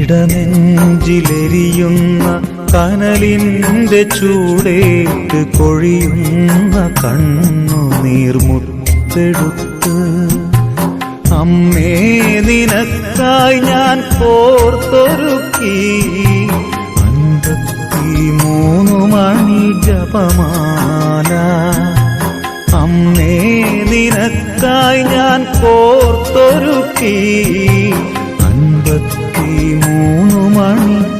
ഇടനെഞ്ചിലെരിയുന്ന കനലിന്റെ ചൂടേറ്റ് കൊഴിയുന്ന കണ്ണു നീർമുത്തെടുത്ത് അമ്മേ നിനക്കായി ഞാൻ ഓർത്തൊരുക്കി അൻപത്തി മൂന്നു മണി ജപമാല. അമ്മേ നിനക്കായി ഞാൻ പോർത്തൊരുക്കി. അൻപത്തിമൂന്ന് മണി